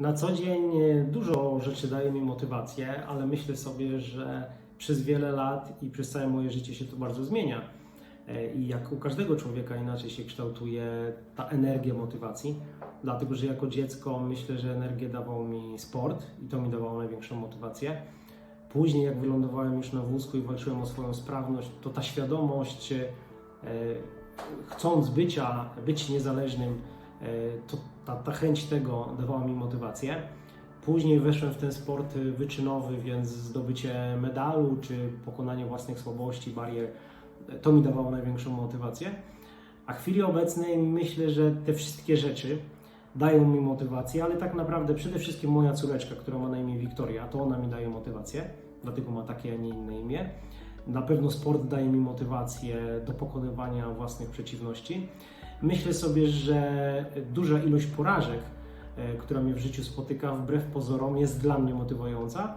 Na co dzień e, dużo rzeczy daje mi motywację, ale myślę sobie, że przez wiele lat i przez całe moje życie się to bardzo zmienia. E, I jak u każdego człowieka inaczej się kształtuje ta energia motywacji, dlatego że jako dziecko myślę, że energię dawał mi sport i to mi dawało największą motywację. Później, jak wylądowałem już na wózku i walczyłem o swoją sprawność, to ta świadomość, e, chcąc bycia, być niezależnym, to ta, ta chęć tego dawała mi motywację. Później weszłem w ten sport wyczynowy, więc zdobycie medalu czy pokonanie własnych słabości, barier, e, to mi dawało największą motywację. A w chwili obecnej myślę, że te wszystkie rzeczy dają mi motywację, ale tak naprawdę przede wszystkim moja córeczka, która ma na imię Wiktoria, to ona mi daje motywację, dlatego ma takie, a nie inne imię. Na pewno sport daje mi motywację do pokonywania własnych przeciwności. Myślę sobie, że duża ilość porażek, e, która mnie w życiu spotyka, wbrew pozorom, jest dla mnie motywująca.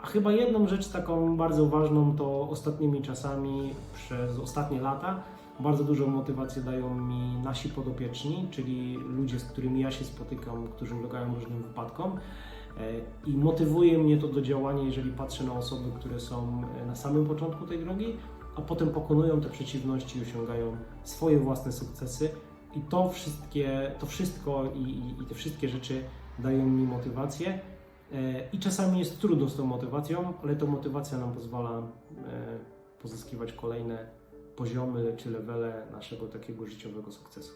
A chyba jedną rzecz taką bardzo ważną to ostatnimi czasami, przez ostatnie lata, bardzo dużą motywację dają mi nasi podopieczni, czyli ludzie, z którymi ja się spotykam, którzy ulegają różnym wypadkom. E, I motywuje mnie to do działania, jeżeli patrzę na osoby, które są e, na samym początku tej drogi, a potem pokonują te przeciwności osiągają swoje własne sukcesy. I to, wszystkie, to wszystko i, i, i te wszystkie rzeczy dają mi motywację. E, I czasami jest trudno z tą motywacją, ale to motywacja nam pozwala pozyskiwać kolejne poziomy czy levele naszego takiego życiowego sukcesu.